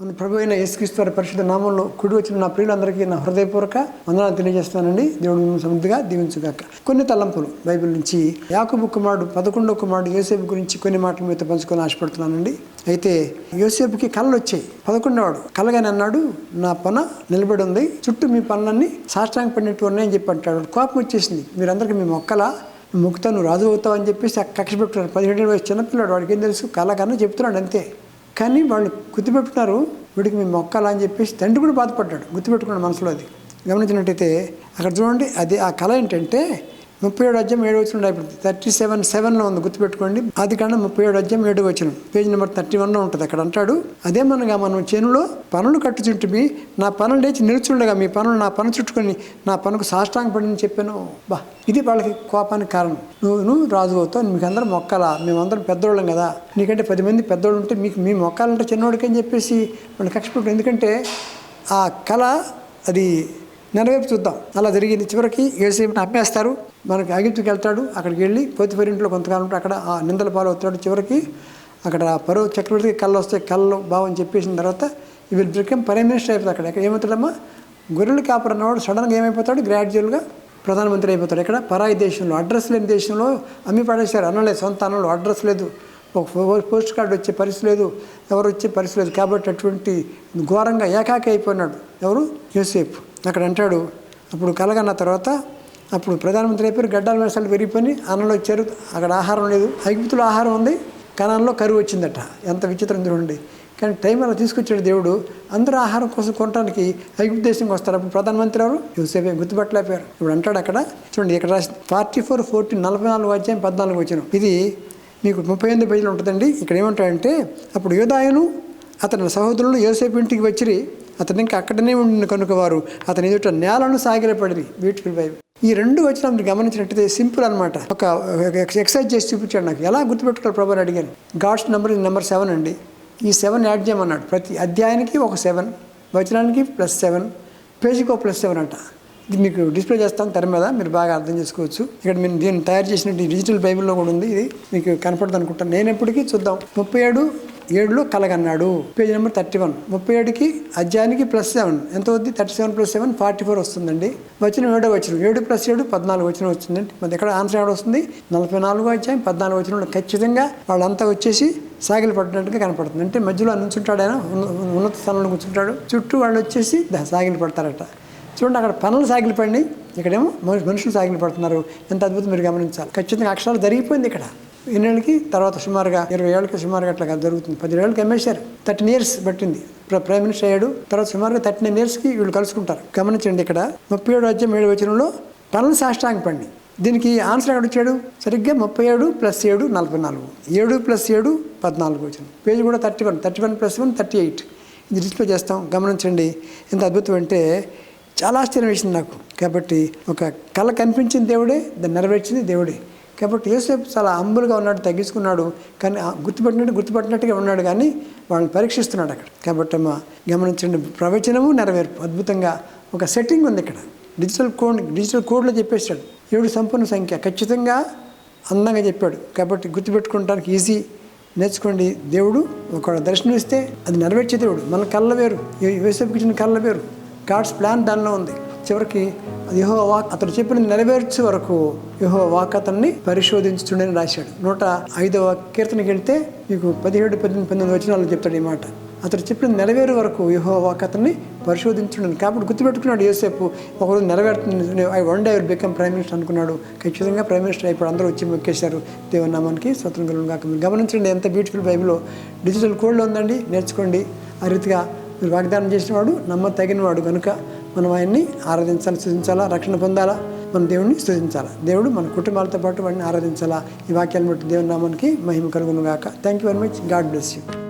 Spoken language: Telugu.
మన ప్రభు అయిన యేసుక్రీస్తు వారి పరిశుద్ధ నామంలో కుడి వచ్చిన నా ప్రియులందరికీ నా హృదయపూర్వక వందనాలు తెలియజేస్తానండి దేవుడు సమృద్ధిగా దీవించుగాక. కొన్ని తలంపులు బైబిల్ నుంచి యాకబు కుమారుడు పదకొండో కుమారుడు యోసేపు గురించి కొన్ని మాటలు మీతో పంచుకొని ఆశపడుతున్నానండి. అయితే యోసేపుకి కళ్ళు వచ్చాయి పదకొండవాడు కలగానే అన్నాడు నా పన నిలబడి ఉంది. చుట్టూ మీ పనులన్నీ సాష్టాంగ పడినట్టు ఉన్నాయని చెప్పి అంటాడు. కోపం వచ్చేసింది. మీరందరికీ మీ మొక్కలా నువ్వు మొక్కుతా నువ్వు రాజు అవుతావు అని చెప్పేసి ఆ కక్ష పెట్టుకున్నాడు. పదిహేడు వయసు చిన్నపిల్లాడు. వాడికి ఏం తెలుసు? కళ కన్నా చెప్తున్నాడు అంతే. కానీ వాళ్ళు గుర్తుపెట్టుకున్నారు వీడికి మేము మొక్కాలా అని చెప్పేసి తండ్రి కూడా బాధపడ్డాడు. గుర్తుపెట్టుకున్నాడు మనసులో అది. గమనించినట్టయితే అక్కడ చూడండి అది ఆ కళ ఏంటంటే ముప్పై ఏడు అధ్యాయం ఏడు వచ్చిన ఇప్పుడు థర్టీ సెవెన్ సెవెన్లో ఉంది. గుర్తుపెట్టుకోండి. అది కన్నా ముప్పై ఏడు అధ్యాయం ఏడు వచ్చిన పేజ్ నెంబర్ థర్టీ వన్లో ఉంటుంది. అక్కడ అంటాడు అదేమనగా మనం చేనులో పనులు కట్టుచుంటిమి నా పనులు లేచి నిలుచుండగా మీ పనులు నా పను చుట్టుకొని నా పనుకు సాష్టాంగపడిని చెప్పాను. బా ఇది వాళ్ళకి కోపానికి కారణం. నువ్వు నువ్వు రాజు అవుతావు. మీకు అందరం మొక్కలా. మేమందరం పెద్దోళ్ళం కదా. నీకంటే పది మంది పెద్దోళ్ళు ఉంటే మీకు మీ మొక్కాలంటే చిన్నోడికి అని చెప్పేసి వాళ్ళు కక్ష ఎందుకంటే ఆ కళ అది నెరవేర్పు చూద్దాం. అలా జరిగింది. చివరికి ఏసేపుని అమ్మేస్తారు మనకి అగిప్తుకి వెళ్తాడు. అక్కడికి వెళ్ళి పోతిపరి ఇంట్లో కొంతకాలం ఉంటే అక్కడ ఆ నిందల పాలు చివరికి అక్కడ పరువు చక్రవర్తికి కళ్ళు వస్తే కళ్ళు బావని చెప్పేసిన తర్వాత ఇవి బ్రికం ప్రైమ్ మినిస్టర్ అయిపోతుంది అక్కడ. ఎక్కడ ఏమవుతాడమ్మా? గొర్రెలు కాపర్ అన్నవాడు సడన్గా ఏమైపోతాడు? గ్రాడ్యువల్గా ప్రధానమంత్రి అయిపోతాడు. ఇక్కడ పరాయి దేశంలో అడ్రస్ లేని దేశంలో అమ్మి పడేశారు. అన్నలేదు సొంత అన్నలు అడ్రస్ లేదు. ఒక పోస్ట్ కార్డు వచ్చే పరిస్థితి లేదు. ఎవరు వచ్చే పరిస్థితి లేదు. కాబట్టి అటువంటి ఘోరంగా ఏకాకి అయిపోయినాడు ఎవరు? యూసేఫ్ అక్కడ అంటాడు అప్పుడు కలగన్న తర్వాత అప్పుడు ప్రధానమంత్రి అయిపోయి గడ్డాల మేసాలు పెరిగిపోయి అన్నంలో వచ్చారు అక్కడ ఆహారం లేదు. ఐగుప్తులో ఆహారం ఉంది కణాల్లో కరువు వచ్చిందట. ఎంత విచిత్రం చూడండి. కానీ టైం అలా తీసుకొచ్చాడు దేవుడు. అందరూ ఆహారం కోసం కొనడానికి ఐగుప్తు దేశంకి వస్తారు. అప్పుడు ప్రధానమంత్రి ఎవరు? యూసేఫే గుర్తుపట్టలేకపోయారు. ఇప్పుడు అంటాడు అక్కడ చూడండి ఇక్కడ రాసి ఫార్టీ ఫోర్ ఫోర్టీన్ నలభై నాలుగు అధ్యాయం పద్నాలుగు వచ్చిన ఇది మీకు ముప్పై ఎనిమిది పేజీలు ఉంటుందండి. ఇక్కడ ఏమంటాడంటే అప్పుడు యోధాయను అతని సహోదరులు యోసేపు ఇంటికి వచ్చిరి అతను ఇంకా అక్కడనే ఉండిన కనుక వారు అతని ఎదుట నేలను సాగిలపడి బ్యూటిఫుల్ బైబిల్ ఈ రెండు వచ్చిన మీరు గమనించినట్టయితే సింపుల్ అనమాట ఒక ఎక్సర్సైజ్ చేసి చూపించాడు నాకు. ఎలా గుర్తుపెట్టుకోవాలి ప్రభు అని అడిగాను. గాడ్స్ నెంబర్ నెంబర్ సెవెన్ అండి. ఈ సెవెన్ యాడ్ చేయమన్నాడు. ప్రతి అధ్యాయానికి ఒక సెవెన్ వచనానికి ప్లస్ సెవెన్ పేజీకి ఒక ప్లస్ సెవెన్ అంట. ఇది మీకు డిస్ప్లే చేస్తాను తెర మీద. మీరు బాగా అర్థం చేసుకోవచ్చు. ఇక్కడ మేము దీన్ని తయారు చేసినట్టు డిజిటల్ బైబిల్లో కూడా ఉంది. ఇది మీకు కనపడుతుంది అనుకుంటాను నేను ఎప్పటికీ చూద్దాం. ముప్పై ఏడు ఏడులో కలగన్నాడు. Page number thirty one. ముప్పై ఏడుకి అధ్యాయానికి ప్లస్ సెవెన్. ఎంత అవుద్ది? Thirty seven plus seven forty four వస్తుందండి. వచ్చిన ఏడో వచ్చిన ఏడు ప్లస్ ఏడు పద్నాలుగు వచ్చిన వచ్చిందండి. మరి ఎక్కడ ఆన్సర్ ఏడు వస్తుంది? నలభై నాలుగు అధ్యాయం పద్నాలుగు వచ్చిన ఖచ్చితంగా వాళ్ళంతా వచ్చేసి సాగిలు పడినట్టుగా కనపడుతుంది. అంటే మధ్యలో నుంచుంటాడు ఆయన ఉన్నత స్థానంలో కూర్చుంటాడు. చుట్టూ వాళ్ళు వచ్చేసి సాగిలి సాగిలు పడతారట. చూడండి అక్కడ పనులు సాగిలు పడినాయి. ఇక్కడేమో మనుషులు సాగిలు పడుతున్నారు. ఎంత అద్భుతం మీరు గమనించాలి. ఖచ్చితంగా అక్షరాలు జరిగిపోయింది ఇక్కడ. ఎన్నేళ్ళకి తర్వాత సుమారుగా ఇరవై ఏళ్ళకి సుమారుగా అట్లా జరుగుతుంది. పది ఏళ్ళకి అమ్మేశారు థర్టీన్ ఇయర్స్ పట్టింది. ప్రైమ్ మినిస్టర్ అయ్యాడు. తర్వాత సుమారుగా థర్టీన్ ఇయర్స్కి వీళ్ళు కలుసుకుంటారు. గమనించండి ఇక్కడ ముప్పై ఏడు అధ్యాయం ఏడు వచనంలో పనులు సాష్టాంగ పండి దీనికి ఆన్సర్ ఎక్కడ వచ్చాడు సరిగ్గా ముప్పై ఏడు ప్లస్ ఏడు నలభై నాలుగు. ఏడు ప్లస్ ఏడు పద్నాలుగు వచ్చింది పేజ్ కూడా thirty one. Thirty one plus one thirty eight. ఇది డిస్ప్లే చేస్తాం. గమనించండి. ఎంత అద్భుతం అంటే చాలా ఆశ్చర్యం వేసింది నాకు. కాబట్టి ఒక కళ కనిపించిన దేవుడే దాన్ని నెరవేర్చింది దేవుడే. కాబట్టి యేసేపు చాలా హంబుల్గా ఉన్నాడు తగ్గించుకున్నాడు కానీ ఆ గుర్తుపట్టినట్టు గుర్తుపట్టినట్టుగా ఉన్నాడు కానీ వాళ్ళని పరీక్షిస్తున్నాడు అక్కడ. కాబట్టి అమ్మ గమనించండి ప్రవచనము నెరవేర్పు. అద్భుతంగా ఒక సెట్టింగ్ ఉంది ఇక్కడ. డిజిటల్ కోడ్ డిజిటల్ కోడ్లో చెప్పేశాడు. ఏడు సంపూర్ణ సంఖ్య. ఖచ్చితంగా అందంగా చెప్పాడు. కాబట్టి గుర్తుపెట్టుకోవడానికి ఈజీ. నేర్చుకోండి. దేవుడు ఒక దర్శనం ఇస్తే అది నెరవేర్చే దేవుడు. మన కళ్ళ వేరు. యోసేపుకి ఇచ్చిన కళ్ళ వేరు. గాడ్స్ ప్లాన్ దానిలో ఉంది. చివరికి యహో వాక్ అతడు చెప్పిన నెరవేర్చే వరకు యహో వాక్ అతన్ని పరిశోధించుండని రాశాడు. నూట ఐదవ కీర్తనకి వెళ్తే మీకు పదిహేడు పద్దెనిమిది పంతొమ్మిది వచనాలు చెప్తాడు ఈ మాట. అతడు చెప్పిన నెరవేరు వరకు యహో వాక్ అతన్ని పరిశోధించుండని కాబట్టి గుర్తుపెట్టుకున్నాడు యోసేపు. ఒకరోజు నెరవేరుతుంది I one day become prime minister అనుకున్నాడు. ఖచ్చితంగా ప్రైమ్ మినిస్టర్ అయిపోయి అందరూ వచ్చి మొక్కేశారు. దేవనామానికి స్వతంత్రం కలుగును కాక గమనించండి ఎంత బ్యూటిఫుల్ బైబిల్లో డిజిటల్ కోడ్లో ఉందండి. నేర్చుకోండి. ఆ రీతిగా వాగ్దానం చేసినవాడు నమ్మ తగినవాడు కనుక మనం ఆయన్ని ఆరాధించాలి సృజించాలా రక్షణ పొందాలా మన దేవుడిని సృజించాలా. దేవుడు మన కుటుంబాలతో పాటు వాడిని ఆరాధించాలా. ఈ వాక్యాలను బట్టి దేవుని నామానికి మహిమ కలుగును గాక thank you very much God bless you